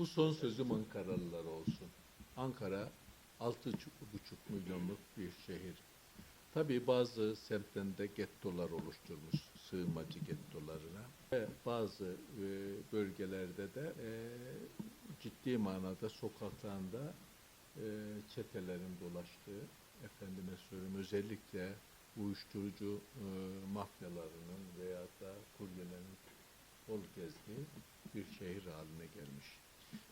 Bu son sözüm Ankaralılar olsun. Ankara 6,5 milyonluk bir şehir. Tabii bazı semtlerinde gettolar oluşturmuş, sığınmacı gettolarına. Ve bazı e, bölgelerde de e, ciddi manada sokaklarında e, çetelerin dolaştığı, efendime söyleyeyim özellikle uyuşturucu e, mafyalarının veya da kuryelerin bol gezdiği bir şehir haline gelmiş.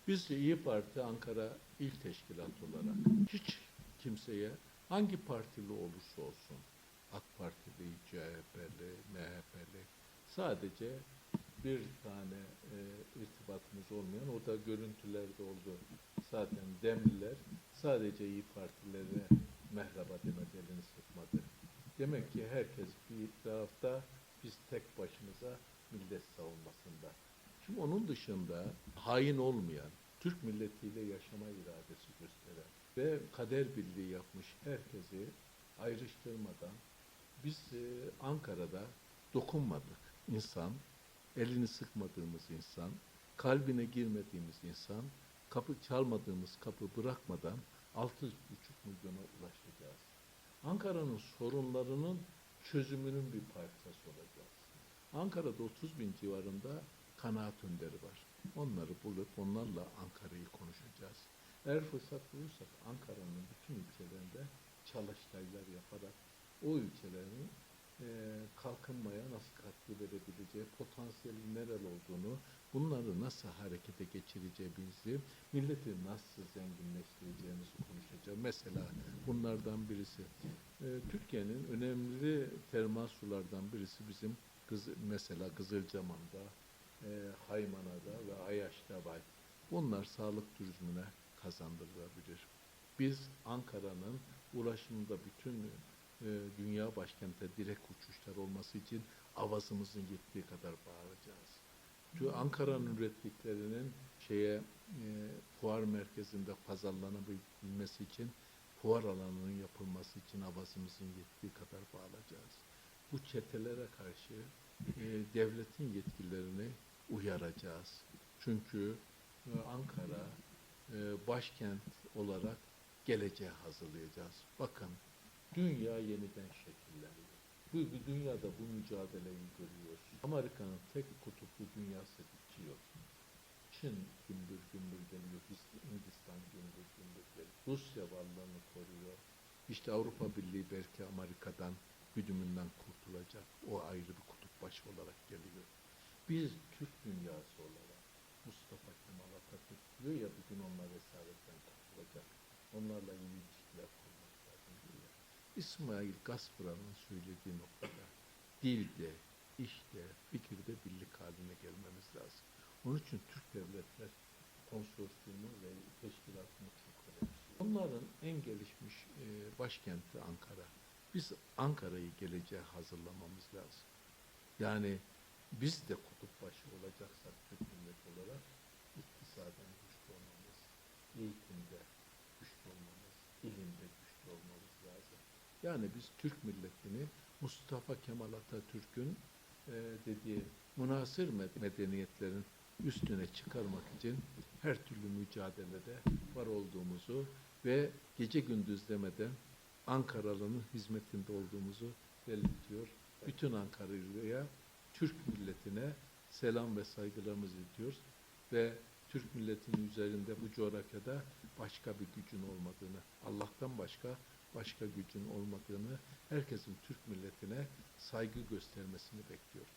Biz İyi Parti Ankara İl Teşkilatı olarak hiç kimseye hangi partili olursa olsun AK Partili, CHP'li, MHP'li sadece bir tane e, irtibatımız olmayan o da görüntülerde oldu. Zaten Demliler sadece İyi Partilere merhaba demedi, elini sıkmadı. Demek ki herkes bir tarafta biz tek başımıza millet. Şimdi onun dışında hain olmayan, Türk milletiyle yaşama iradesi gösteren ve kader birliği yapmış herkesi ayrıştırmadan biz e, Ankara'da dokunmadık insan, elini sıkmadığımız insan, kalbine girmediğimiz insan, kapı çalmadığımız kapı bırakmadan 6,5 milyona ulaşacağız. Ankara'nın sorunlarının çözümünün bir parçası olacağız. Ankara'da 30 bin civarında kanaat önderi var. Onları bulup onlarla Ankara'yı konuşacağız. Eğer fırsat bulursak Ankara'nın bütün ilçelerinde çalıştaylar yaparak o ülkelerin e, kalkınmaya nasıl katkı verebileceği, potansiyelin nerel olduğunu, bunları nasıl harekete geçireceğimizi, milleti nasıl zenginleştireceğimizi konuşacağız. Mesela bunlardan birisi. E, Türkiye'nin önemli termal sulardan birisi bizim Kız, mesela Kızılcahamam'da, e, Haymana'da ve Ayaş'ta var. Bunlar sağlık turizmine kazandırılabilir. Biz Ankara'nın ulaşımında bütün e, dünya başkente direkt uçuşlar olması için avazımızın yettiği kadar bağıracağız. Çünkü Ankara'nın ürettiklerinin şeye e, fuar merkezinde pazarlanabilmesi için fuar alanının yapılması için avazımızın yettiği kadar bağlayacağız. Bu çetelere karşı e, devletin yetkililerini uyaracağız. Çünkü e, Ankara e, başkent olarak geleceğe hazırlayacağız. Bakın dünya yeniden şekilleniyor. Bu, bu dünyada bu mücadeleyi görüyoruz. Amerika'nın tek kutuplu dünyası bitiyor. Çin gümbür gümbür geliyor, Hindistan gümbür gümbür geliyor. Rusya varlığını koruyor. İşte Avrupa Birliği belki Amerika'dan güdümünden kurtulacak. O ayrı bir kutup başı olarak geliyor. Biz Türk dünyası olarak Mustafa Kemal Atatürk diyor ya bugün onlar esaretten kurtulacak. Onlarla iyi ilişkiler kurmak lazım diyor. İsmail Gaspran'ın söylediği noktada dilde, işte, fikirde birlik haline gelmemiz lazım. Onun için Türk Devletler Konsorsiyumu ve teşkilatını çok önemsiyor. Onların en gelişmiş e, başkenti Ankara. Biz Ankara'yı geleceğe hazırlamamız lazım. Yani biz de kutup başı olacaksak Türk millet olarak iktisaden güçlü olmamız, eğitimde güçlü olmamız, ilimde güçlü olmamız lazım. Yani biz Türk milletini Mustafa Kemal Atatürk'ün e, dediği münasır med- medeniyetlerin üstüne çıkarmak için her türlü mücadelede var olduğumuzu ve gece gündüz demeden Ankaralı'nın hizmetinde olduğumuzu belirtiyor. Bütün Ankaralı'ya, Türk milletine selam ve saygılarımızı iletiyoruz ve Türk milletinin üzerinde bu coğrafyada başka bir gücün olmadığını, Allah'tan başka başka gücün olmadığını, herkesin Türk milletine saygı göstermesini bekliyorum.